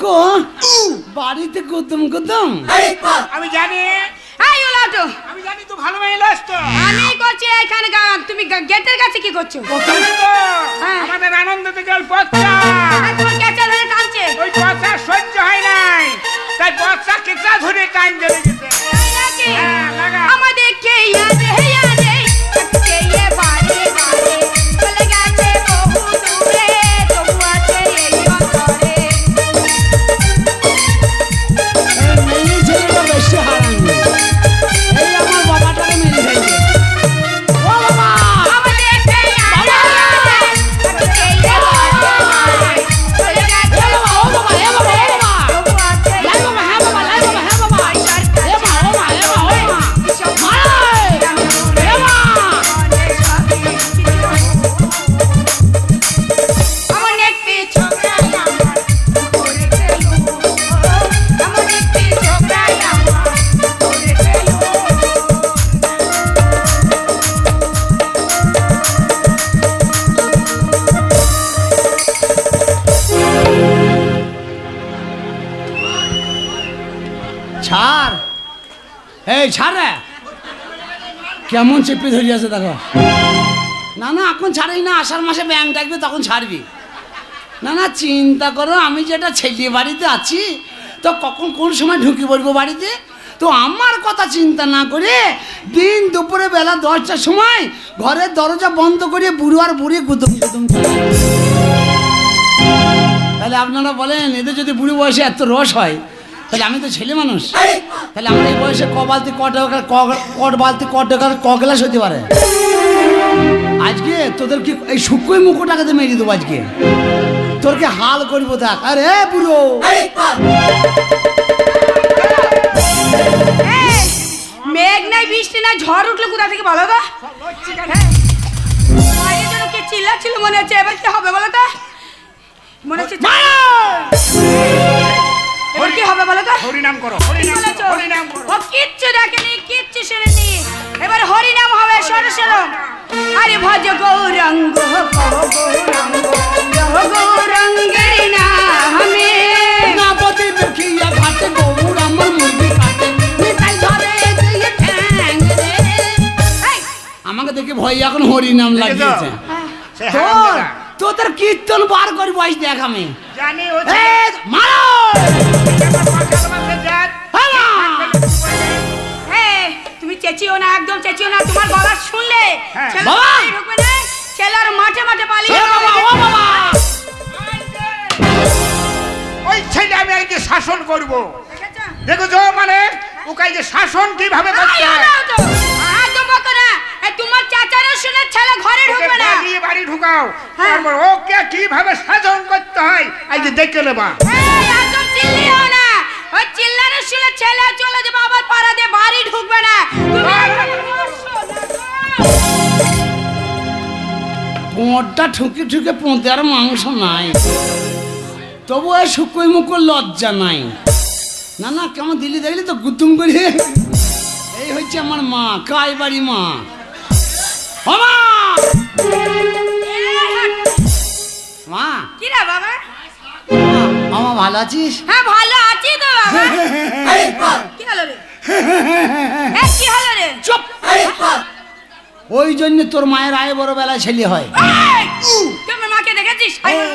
শুকোই মুখো বাড়িতে কুতুম কুতুম আমি জানি। এই ওলাটো আমি জানি তো ভালো মেয়ে লাস আমি করছি এখানে গান তুমি গেটের কাছে কি করছ? হ্যাঁ। আমাদের আনন্দ গেল পচা এখন কেচাল হয়ে টানছে ওই পচা সহ্য হয় নাই। তাই পচা কেঁচা ধরে টাইম চলে কেমন চেপে ধরে আছে দেখো। না না, এখন ছাড়ি না, আষাঢ় মাসে ব্যাংক ডাকবে, তখন ছাড়বি। না না, চিন্তা করো, আমি যেটা ছেলে বাড়িতে আছি, তো কখন কোন সময় ঢুকে পড়ব বাড়িতে? তো আমার কথা চিন্তা না করে দিন দুপুরে বেলা দশটার সময় ঘরের দরজা বন্ধ করে বুড়ো আর বুড়ি গুদম গুদম। তাহলে আপনারা বলেন, এদের যদি বুড়ি বয়সে এত রস হয় তাহলে আমি তো ছেলে মানুষ। তাহলে আমার এই বয়সে ক বালতি ক টাকা কট বালতি ক টাকার ক গ্লাস হতে পারে? আজকে তোদের কি এই শুকোই মুখোটাকে মেরে দেবো আজকে? তোর কি হাল করব দেখ। আরে বুড়ো! এই, মেঘ নাই বৃষ্টি নাই ঝড় উঠল কোথা থেকে বলো তো? হ্যাঁ। কে চিল্লাচ্ছিল মনে হচ্ছে এবার কি হবে বলো তো? মনে হচ্ছে কি হবে বলো তো হরিনাম করো হরিনাম? করো হরিনাম করো ও কিচ্ছু দেখেনি কিচ্ছু শুনেনি এবার হরিনাম হবে সরসর আরে ভজ গৌরঙ্গ গৌরঙ্গ গৌরঙ্গের নামে নাপতি দেখিয়া ঘাটে গৌর মুরগি কাটে মিঠাই ধরে দিয়ে ঠ্যাং রে। আমাকে দেখে ভয় এখন হরি নাম লাগিয়েছে সে তোর। তোদের কীর্তন বার করব আজ দেখ আমি। জানি মারো! তুমি চেঁচিও না একদম চেঁচিও না তোমার শুনলে? হ্যাঁ। বাবা! বাড়ি ছেলের মাঠে মাঠে পালিয়ে এ বাবা, ও বাবা! ওই ছেলে আমি আজকে শাসন করব। দেখেছ? দেখেছ মানে? ওকে যে শাসন কীভাবে করতে হয়? এই তোমার চাচারও শুনে ছেলে ঘরে ঢুকবে না। বাড়ি বাড়ি ঢুকাও। হ্যাঁ। তারপর ওকে কীভাবে করতে হয় আজকে দেখে নেবা। এই, একদম চিল্লিও না। ওই চিল্লানোর শুনে ছেলে চলে যাবে আবার পাড়া দিয়ে বাড়ি ঢুকবে না। পোঁটটা ঠুকে ঠুকে পোঁতে আর মাংস নাই। তবু ওই শুকোই মুখোর লজ্জা নাই। না না কেমন দিলি দেখলি তো? গুতুম করে এই হচ্ছে আমার মা কাই বাড়ি মা! মা! কি রে বাবা? মামা ভালো আছিস? হ্যাঁ ভালো আছি তো বাবা। কি হলো রে? এ, কি হলো রে? চুপ! ওই জন্য তোর মায়ের আয় বড় বেলায় ছেলে হয়। মাকে দেখেছিস?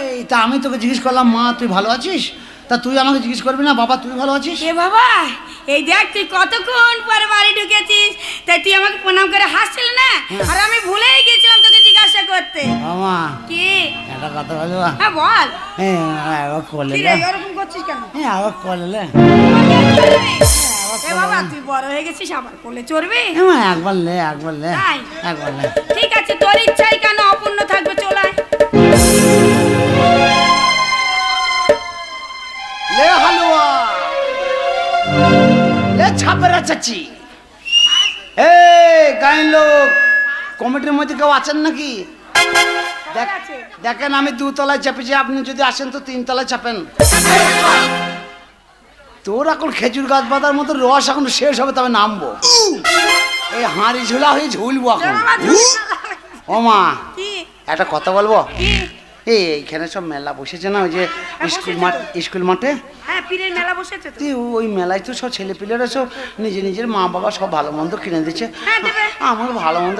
এই তা আমি তোকে জিজ্ঞেস করলাম মা তুই ভালো আছিস? তা তুই আমাকে জিজ্ঞেস করবি না? বাবা তুই ভালো আছিস? এ বাবা এই দেখ তুই কতক্ষণ পরে বাড়ি ঢুকেছিস? তাই তুই আমাকে প্রণাম করে হাসছিল না? আর আমি ভুলেই গেছিলাম তোকে জিজ্ঞাসা করতে। মামা কি? একটা কথা বলব? হ্যাঁ বল। হ্যাঁ করলে কি এরকম করছিস কেন? হ্যাঁ একবার করলে এ বাবা তুই বড় হয়ে গেছিস আবার করলে চড়বি? হ্যাঁ একবার লে একবার লে? একবার লে। ঠিক আছে তোর ইচ্ছাই কেন ছাপেরা চাচি। এই গাইন লোক কমিটির মধ্যে কেউ আছেন নাকি? দেখ- দেখেন আমি দুতলায় চাপেছি আপনি যদি আসেন তো তিনতলায় চাপেন। তোর এখন খেজুর গাছ বাঁধার মতো রস এখন শেষ হবে তবে নামবো। এই হাঁড়ি ঝুলা হয়ে ঝুলবো এখন। ও মা একটা কথা বলব? এই এইখানে সব মেলা বসেছে না? ওই যে স্কুল মাঠ স্কুল মাঠে? হ্যাঁ পীরের মেলা বসেছে তো। ওই মেলায় তো সব ছেলেপিলেরা সব নিজের নিজের মা বাবা সব ভালো মন্দ কিনে দিচ্ছে। হ্যাঁ, আমার ভালো মন্দ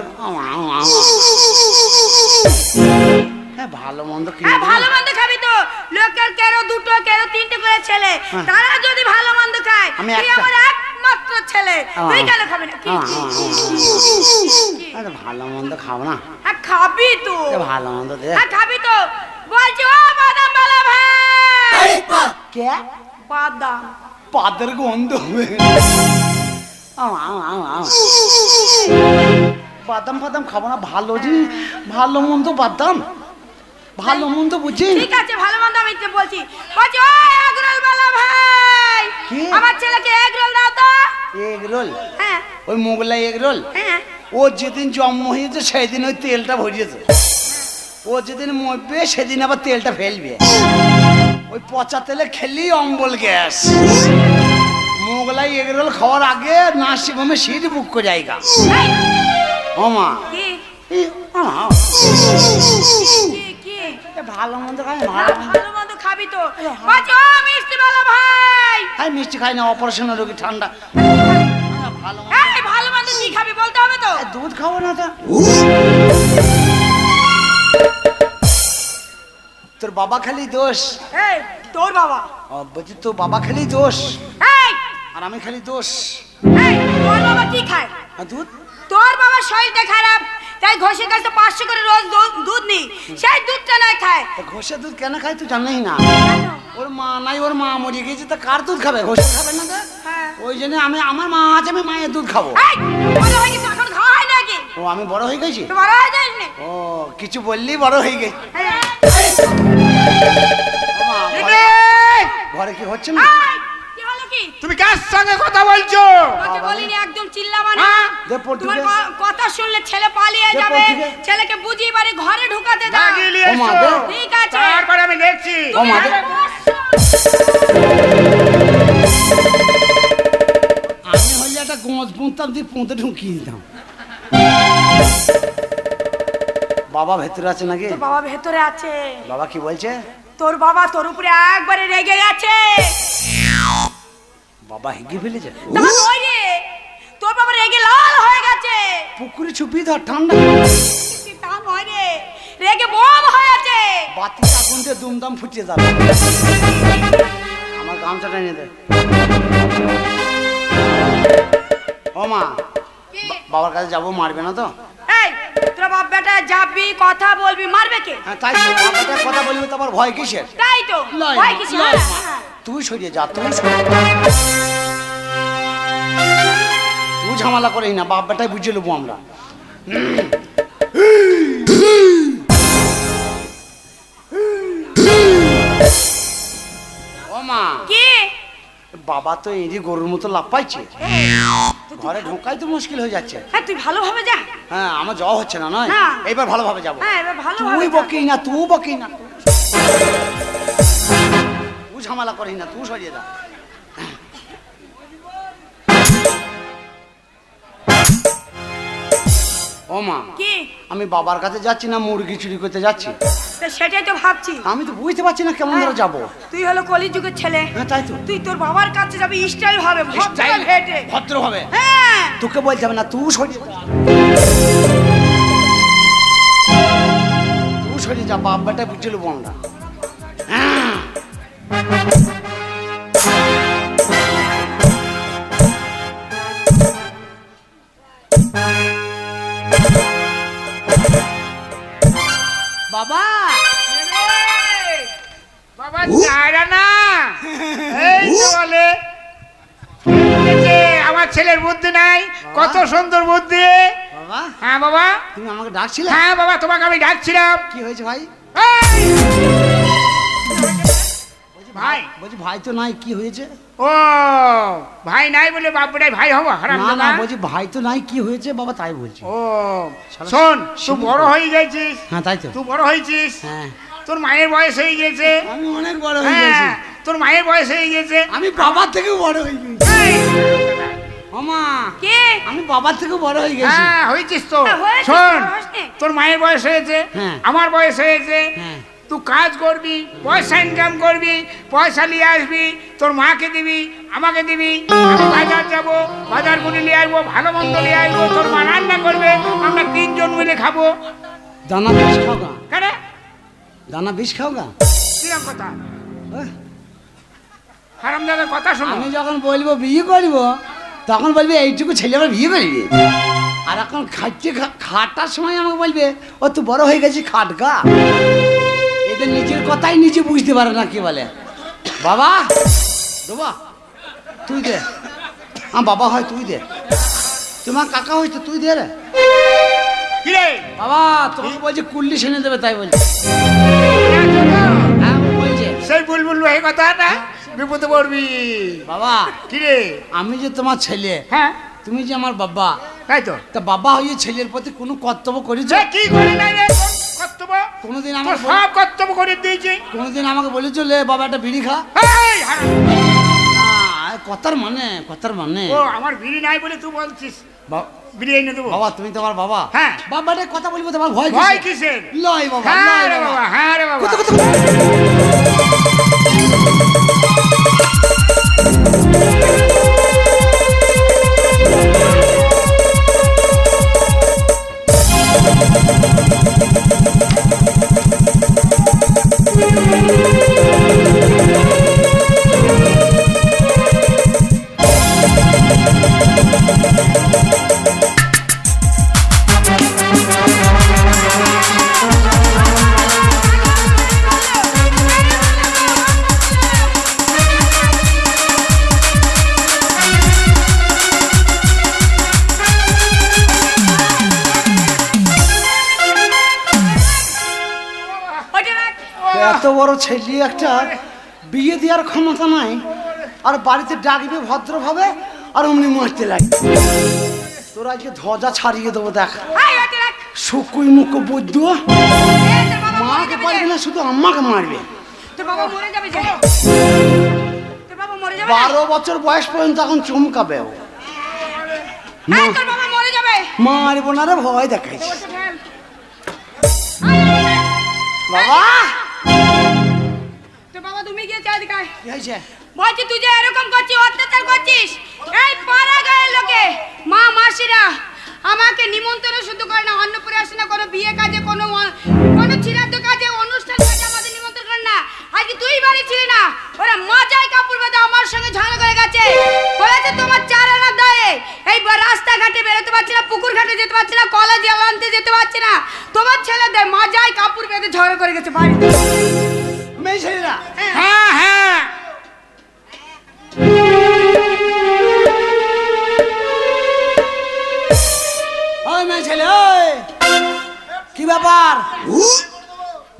হ্যাঁ ভালো মন্দ কিনে হ্যাঁ ভালো মন্দ খাবি তো। লোকের কেরো দুটো কেরো তিনটে করে ছেলে। হ্যাঁ। তারা যদি ভালো মন্দ খায় আমি। আমার একমাত্র ছেলে। তুই কেন খাবি না? আরে ভালো মন্দ খাব না। হ্যাঁ খাবি তো। ভালো মন্দ দে। হ্যাঁ খাবি তো। বলছি ও বাদাম বালা ভাই। কে? বাদাম। পাদের গন্ধ হবে। বাদাম ফাদাম খাব না ভালো জিনিস ভালো মন্দ বাদাম। ভালো মন্দ বুঝি। ঠিক আছে ভালো মন্দ আমি তো বলছি। বলছি ও এগরোল বালা ভাই। আমার ছেলেকে এগরোল দাও তো। এগ রোল হ্যাঁ। ওই মোগলাই এগ রোল হ্যাঁ। ও যেদিন জন্ম হয়েছে সেদিন ওই তেলটা ভরিয়েছে। ও যেদিন মরবে সেদিন আবার তেলটা ফেলবে। ওই পচা তেলে খেলি অম্বল গ্যাস। মোগলাই এগরোল খাওয়ার আগে নার্সিং হোমে সিট বুক করে এই, ওমা আমা, ভালো মন্দ খাই ভালো মন্দ। খাবি তো। মিষ্টি বালা ভাই! খাই মিষ্টি খাই না অপারেশনের রোগী ঠান্ডা। ভালো মন্দ কি খাবি বলতে হবে তো? দুধ খাব না তো। তোর বাবা খালি দোষ। এই তোর বাবা। ও, বলছি তোর বাবা খালি দোষ। এই! আর আমি খালি দোষ। এই তোর বাবা কি খায়? দুধ? তোর বাবা শরীরটা খারাপ। তাই ঘষে কাছে পাঁচশো করে রোজ দুধ নি সেই দুধটা নয় খায়। ঘষে দুধ কেন খায় তুই জানাই না? ওর মা নাই ওর মা মরে গেছে তা কার দুধ খাবে? ঘষে খাবে না হ্যাঁ। ওই জন্য আমি আমার মা আছে আমি মায়ের দুধ খাব। হয়ে হয় ও আমি বড় হয়ে গেছি? হয়ে ও কিছু বললি বড় হয়ে গেছি। মা, ঘরে- কি হচ্ছে না? কি? তুমি কার সঙ্গে কথা বলছো? তোকে বলিনি একদম চিল্লাবা না হ্যাঁ? তোমার কথা শুনলে ছেলে পালিয়ে যাবে। ছেলেকে বুঝিয়ে বাড়ি ঘরে ঢুকাতে দাও। ঠিক আছে। তারপরে আমি দেখছি। আমি হলে একটা গোঁজ পুঁততাম দিয়ে পুঁতে ঢুকিয়ে দিতাম। বাবা ভেতরে আছে নাকি? বাবা ভেতরে আছে। বাবা কি বলছে? তোর বাবা তোর উপরে একবারে রেগে গেছে বাবা হেগে ফেলেছে। তা নয় রে তোর বাবা রেগে লাল হয়ে গেছে। পুকুরে চুপি ধর ঠান্ডা। তা নয় রে রেগে বোম হয়েছে বাতি আগুন দিয়ে দুমদাম ফুটিয়ে যাবে। আমার গামছাটা নিয়ে দে। ও মা বাবার কাছে যাব মারবে না তো? এই তোর বাপ বেটা যাবি কথা বলবি মারবে কে? হ্যাঁ তাই তো, বাবার কাছে কথা বলবি তো আবার ভয় কিসের? তাই তো ভয় মা, তুই সরিয়ে যা তুই তুই ঝামেলা করেই না বাপ বেটাই বুঝে নেব আমরা। মা। কি? বাবা তো এরই গরুর মতো লাভ পাইছে। ঘরে ঢোকাই তো মুশকিল হয়ে যাচ্ছে। হ্যাঁ তুই ভালোভাবে যা। হ্যাঁ আমার যাওয়া হচ্ছে না নয়? ভালোভাবে যাব। হ্যাঁ এবার ভালোভাবে তুই যা। বকি না তুই বকি না। তুই ঝামেলা করিস না তুই সরিয়ে দা। ও মা কি? আমি বাবার কাছে যাচ্ছি না মুরগি চুরি করতে যাচ্ছি? সেটাই তো ভাবছি। আমি তো বুঝতে পারছি না কেমন ধরে যাব। তুই হলো কলিযুগের ছেলে। হ্যাঁ তাই তো। তুই তোর বাবার কাছে যাবি স্টাইল হবে ভদ্র Style, ভেটে। ভদ্রভাবে। হ্যাঁ। তোকে বলতে হবে না তুই সরিয়ে যা। তুই সরিয়ে যা বাপ বেটা বুঝে নেব আমরা। হ্যাঁ। বাবা। বাবা চায়রা না। এই তো বলে। আমার ছেলের বুদ্ধি নাই কত সুন্দর বুদ্ধি। বাবা। হ্যাঁ বাবা। তুমি আমাকে ডাকছিলে? হ্যাঁ বাবা তোমাকে আমি ডাকছিলাম। কি হয়েছে ভাই? বলছি ভাই তো নাই কি হয়েছে? ও ভাই নাই বলে বাপুটাই ভাই হব হারাম না না বলছি ভাই তো নাই কি হয়েছে? বাবা তাই বলছি। ও শোন তুই বড় হয়ে গেছিস। হ্যাঁ তাই তো। তুই বড় হয়েছিস। হ্যাঁ। তোর মায়ের বয়স হয়ে গেছে। আমি অনেক বড় হয়ে গেছি। হ্যাঁ তোর মায়ের বয়স হয়ে গেছে। আমি বাবার থেকেও বড় হয়ে গেছি। কে? আমি বাবার থেকেও বড় হয়ে গেছি। হ্যাঁ হয়েছিস তো। হ্যাঁ, শোন তোর মায়ের বয়স হয়েছে। হ্যাঁ। আমার বয়স হয়েছে। হ্যাঁ। তুই কাজ করবি পয়সা ইনকাম করবি পয়সা নিয়ে আসবি তোর মাকে দিবি আমাকে দিবি আমি বাজার যাব বাজার করে নিয়ে আসব ভালো মন্দ নিয়ে আসব তোর মা রান্না করবে আমরা তিনজন মিলে খাব। দানা বিষ খাও গা। কেন? দানা বিষ খাও গা? কিরম কথা? হারাম দাদার কথা শোনো। আমি যখন বলব বিয়ে করব তখন বলবে এইটুকু ছেলে আমার বিয়ে করবি। আর এখন খাচ্ছে খাটার সময় আমাকে বলবে ও তুই বড় হয়ে গেছি খাটকা এদের নিজের কথাই নিজে বুঝতে পারে না কি বলে। বাবা বাবা তুই দে। আমার বাবা হয় তুই দে। তোমার কাকা হয়েছে তুই দে রে। বাবা তোমাকে বলছে কুল্লি সেনে দেবে তাই বলছে। হ্যাঁ বলছে। সেই বুলবুল এই কথাটা বিপদে পড়বি। বাবা কিরে? আমি যে তোমার ছেলে হ্যাঁ। তুমি যে আমার বাবা তাই তো। তা বাবা হয়ে ছেলের প্রতি কোনো কর্তব্য করেছে? যে কি করি নাই রে? কর্তব্য। কোনোদিন বলে- সব কর্তব্য করে দিয়েছি। কোনোদিন আমাকে বলেছ লে বাবা একটা বিড়ি খা। কথার মানে কথার মানে। ও আমার বিড়ি নাই বলে তুই বলছিস। বিড়ি এনে দেবো। বাবা তুমি তোমার বাবা। হ্যাঁ। বাবাটা কথা বলব তোমার ভয় ভয় কিসের? লয় বাবা হ্যাঁ রে বাবা বাবা। হ্যাঁ রে বাবা। কত কত? এত বড় ছেলে একটা বিয়ে দেওয়ার ক্ষমতা নাই আর বাড়িতে ডাকবে ভদ্রভাবে আর অমনি মারতে লাগে। তোর আজকে ধ্বজা ছাড়িয়ে দেবো দেখ। শুকুই মুখো মরে মাকে পারবে না শুধু আম্মাকে মারবে? বারো বছর বয়স পর্যন্ত এখন চমকাবে ও। মারবো না রে ভয় দেখাইছে। বাবা! তোর বাবা তুমি গিয়ে চারিদিকে আয়। কি হয়েছে? বলছি তুই যে এরকম করছিস অত্যাচার করছিস এই পাড়া গায়ের লোকে মা মাসিরা আমাকে নিমন্ত্রণ শুধু করে না অন্নপুরে আসে না কোনো বিয়ে কাজে কোনো কোনো চিরাদ্দ কাজে অনুষ্ঠান কাজে আমাদের নিমন্ত্রণ করে না। আজকে তুই বাড়ি ছিলি না ওরা মজায় কাপড় বেঁধে আমার সঙ্গে ঝগড়া করে গেছে। বলেছে তোমার চার আনা দেয় এই রাস্তাঘাটে বেরোতে পারছি না পুকুর ঘাটে যেতে পারছি না কলা জল আনতে যেতে পারছি না। তোমার ছেলে দেয় মজায় কাপড় বেঁধে ঝগড়া করে গেছে বাড়ি মেয়ে ছেলেরা? হ্যাঁ। হ্যাঁ ওই মেয়ে ছেলে ওই। কি ব্যাপার?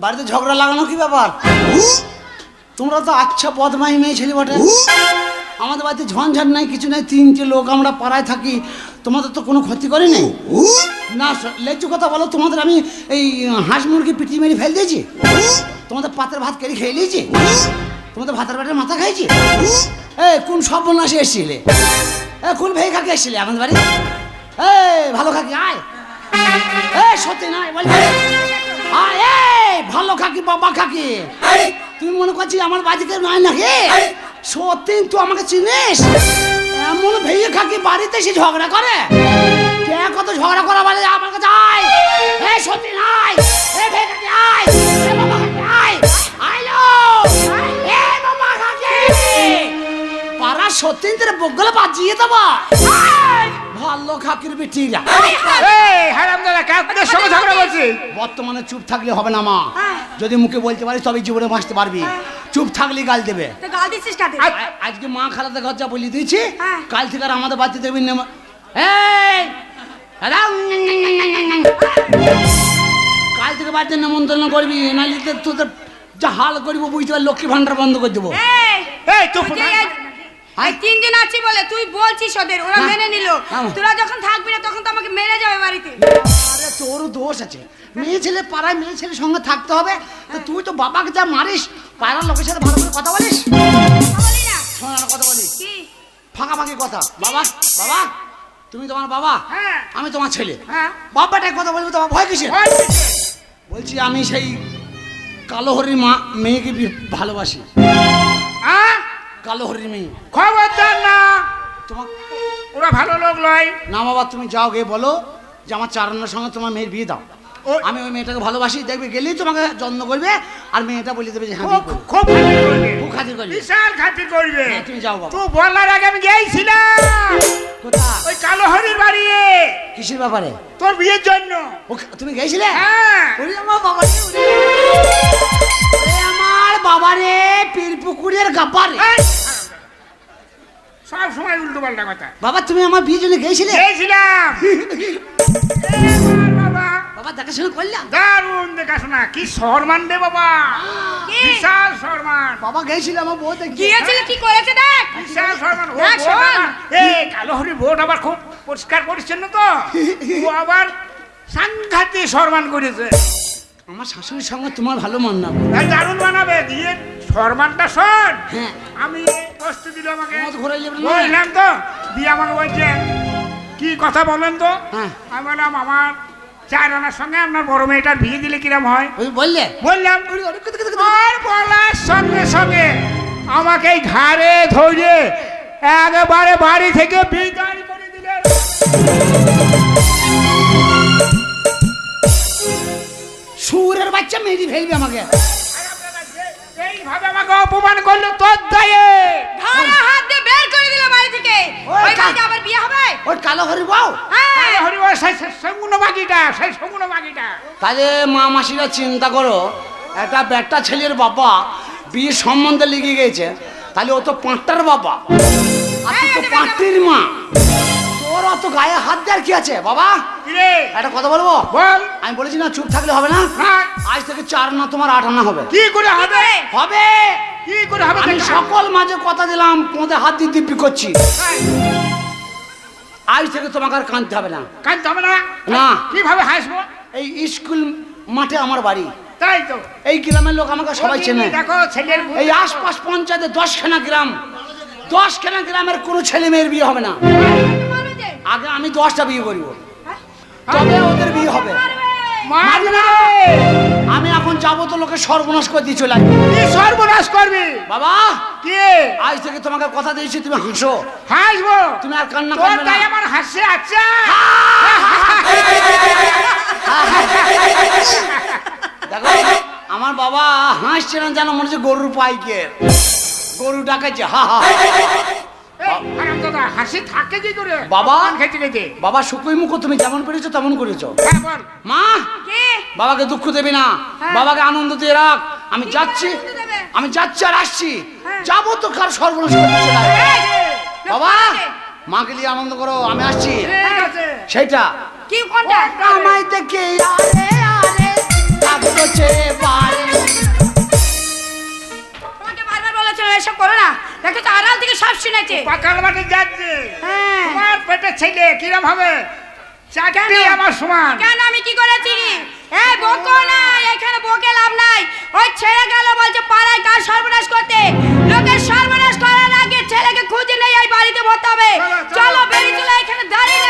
বাড়িতে ঝগড়া লাগানো কি ব্যাপার? তোমরা তো আচ্ছা বদমাই মেয়ে ছেলে বটে। আমাদের বাড়িতে ঝঞ্ঝাট নাই কিছু নাই তিনটে লোক আমরা পাড়ায় থাকি। তোমাদের তো কোনো ক্ষতি করে নেই না লেচু কথা বলো তোমাদের আমি এই হাঁস মুরগি পিটি মেরে ফেল দিয়েছি? তোমাদের পাতের ভাত কেড়ে খেয়ে নিয়েছি? তোমাদের ভাতের পেটের মাথা খাইছি এ কোন সর্বনাশে এসেছিলে? এ কোন ভেই খাকে এসেছিলে আমাদের বাড়ি? এ ভালো খাকি আয়। এ সত্যি নাই বল। আয় এই ভালো খাকি বাবা খাকি। তুই মনে করছিস আমার বাড়িতে নয় নাকি? সত্যি তুই আমাকে চিনিস? এমন ভেঙে খাকি বাড়িতে সে ঝগড়া করে? কত ঝগড়া করা বলে আমার কাছে আয়? এ সত্যি নাই এ ভেঙে আয়। এ বাবা খাকি আয়। আইলো এ বাবা খাকি পাড়া সত্যি তোর বাজিয়ে দেবো। ভালো খাকির বেটিরা। এই হারাম দাদা কাকুদের সঙ্গে ঝগড়া করছিস? বর্তমানে চুপ থাকলে হবে না মা। হ্যাঁ। যদি মুখে বলতে পারিস তবে জীবনে বাঁচতে পারবি। চুপ থাকলে গাল দেবে। তো গাল আ- আজকে মা খালাতে গজ্জা বলি দিয়েছি হ্যাঁ। কাল থেকে আর আমাদের বাচ্চা দেবেন না এই। কাল থেকে বাচ্চা নেমন্তন্ন করবি নাহলে তো তোদের যা হাল করব বুঝতে পার লক্ষ্মী ভান্ডার বন্ধ করে দেবো। এই, এই তো তুই যে এই- এই তিনজন আছি বলে তুই বলছিস ওদের ওরা। মেনে নিল। তোরা যখন থাকবি না তখন তো আমাকে মেরে যাবে বাড়িতে। আরে তোরও দোষ আছে। মেয়ে ছেলে পাড়ায় মেয়ে ছেলের সঙ্গে থাকতে হবে। তো তুই তো বাবাকে যা মারিস পাড়ার লোকের সাথে ভালো করে কথা বলিস? বলি না। কথা বলিস কি? ফাঁকা ফাঁকি কথা। বাবা বাবা তুমি তোমার বাবা হ্যাঁ। আমি তোমার ছেলে। হ্যাঁ। বাবাটাই কথা বলব তোমার ভয় কিসের? বলছি আমি সেই কালো হরির মা মেয়েকে ভালোবাসি। কালো হরির মেয়ে খবরদার না। তোমার ওরা ভালো লোক লয়। না বাবা তুমি যাও গিয়ে বলো যে আমার চারান্নার সঙ্গে তোমার মেয়ের বিয়ে দাও। আমি ওই মেয়েটাকে ভালোবাসি দেখবে গেলেই তোমাকে যত্ন করবে আর মেয়েটা বলে দেবে যে হ্যাঁ খুব খুব খাতির করবে। বিশাল খাতির করবে। হ্যাঁ, তুমি যাও বাবা। তুই বলার আগে আমি গেছিলাম কোথা ওই কালো হরির বাড়ি। কিসের ব্যাপারে? তোর বিয়ের জন্য। তুমি গেছিলে হ্যাঁ। বাবা বাবা রে পীর পুকুরের গাপারে। সব সময় উল্টো পাল্টা কথা। বাবা তুমি আমার বিয়ে জন্য গেছিলে গেছিলাম বাবা। বাবা দেখাশোনা করলাম দারুণ দেখাশোনা। কি সম্মান রে বাবা। কি? বিশাল সম্মান বাবা গেছিল আমার বউ দেখি গিয়েছিল? কি করেছে দেখ? বিশাল সম্মান ও এই কালো হরি বোট আবার খুব পরিষ্কার পরিচ্ছন্ন তো। ও আবার সাংঘাতিক সম্মান করেছে। আমার শাশুড়ির সঙ্গে তোমার ভালো মান না। তাই দারুণ বানাবে দিয়ে সম্মানটা শোন। হ্যাঁ। আমি বস্তু দিল আমাকে। মদ না। বললাম তো দিয়ে আমাকে বলছে কি কথা বলেন তো? হ্যাঁ। আমি বললাম আমার চার আনার সঙ্গে আপনার বড় মেয়েটার বিয়ে দিলে কিরম হয়? বললে? বললাম? আর বলার সঙ্গে সঙ্গে আমাকে এই ঘাড়ে ধরে একেবারে বাড়ি থেকে বিদায় করে দিলেন। বাচ্চা মেরি ফেলবে আমাকে। আর এইভাবে আমাকে অপমান করল তোর দায়ে। ধারা হাত দিয়ে বের করে দিল বাড়ি থেকে। ওই বাড়িতে আবার বিয়ে হবে? ওই কালো হরি বউ হ্যাঁ হরি সেই সঙ্গুনো সঙ্গুনো তাহলে মা মাসিরা চিন্তা করো একটা বেটা ছেলের বাবা বিয়ে সম্বন্ধে লেগে গেছে। তাহলে ও তো পাঁচটার বাবা। আর তো পাঁচটির মা। অত গায়ে হাত দেওয়ার কি আছে বাবা? একটা কথা বলব? বল। আমি বলেছি না চুপ থাকলে হবে না? হ্যাঁ, আজ থেকে চার না তোমার আট আনা হবে। কি করে হবে? হবে। কি করে হবে আমি সকল মাঝে কথা দিলাম তোমাদের হাত দিয়ে দিব্যি করছি। হ্যাঁ, আজ থেকে তোমাকে আর কাঁদতে হবে না। কাঁদতে হবে না? না। কীভাবে হাসবো? এই স্কুল মাঠে আমার বাড়ি। তাই তো। এই গ্রামের লোক আমাকে সবাই চেনে। দেখো ছেলের এই আশপাশ পঞ্চায়েতে দশখানা গ্রাম। দশখানা গ্রামের কোনো ছেলে মেয়ের বিয়ে হবে না? আগে আমি দশটা বিয়ে করব? তবে ওদের বিয়ে হবে। আমি এখন যাব তো লোকে সর্বনাশ করে দিয়ে চলে। সর্বনাশ করবি? বাবা! কি? আজ থেকে তোমাকে কথা দিয়েছি তুমি হাসো। হাসবো? তুমি আর কান্না করবে না। আমার হাসছে আচ্ছা দেখো আমার বাবা হাসছে না যেন মনে হচ্ছে গরুর পাইকে গরু ডাকাচ্ছে হা হা। হাসি থাকে কি করে? বাবা? খেতে খেতে বাবা শুকুই মুখো তুমি যেমন পেরেছ তেমন করেছ। হ্যাঁ, মা! বাবাকে দুঃখ দেবে না। হ্যাঁ। বাবাকে আনন্দ দিয়ে রাখ। আমি যাচ্ছি। আমি যাচ্ছি আর আসছি। হ্যাঁ। যাব তো কার সর্বনাশ বাবা! মাকে নিয়ে আনন্দ করো আমি আসছি। ঠিক আছে। সেইটা। কি কোনটা? আমায় দেখে আরে আরে। এসব করো না। দেখো তো আড়াল থেকে সব শুনেছে। পাকাল মাঠে যাচ্ছে। হ্যাঁ। তোমার পেটে ছেলে কিরম হবে? চাকরি আমার সমান। কেন আমি কি করেছি? এই বকো না এখানে বকে লাভ নাই। ওই ছেড়ে গেল বলছে পাড়ায় কার সর্বনাশ করতে? লোকের সর্বনাশ করার আগে ছেলেকে খুঁজে নেই এই বাড়িতে ভরতে হবে। চলো বেরিয়ে চলে এখানে দাঁড়িয়ে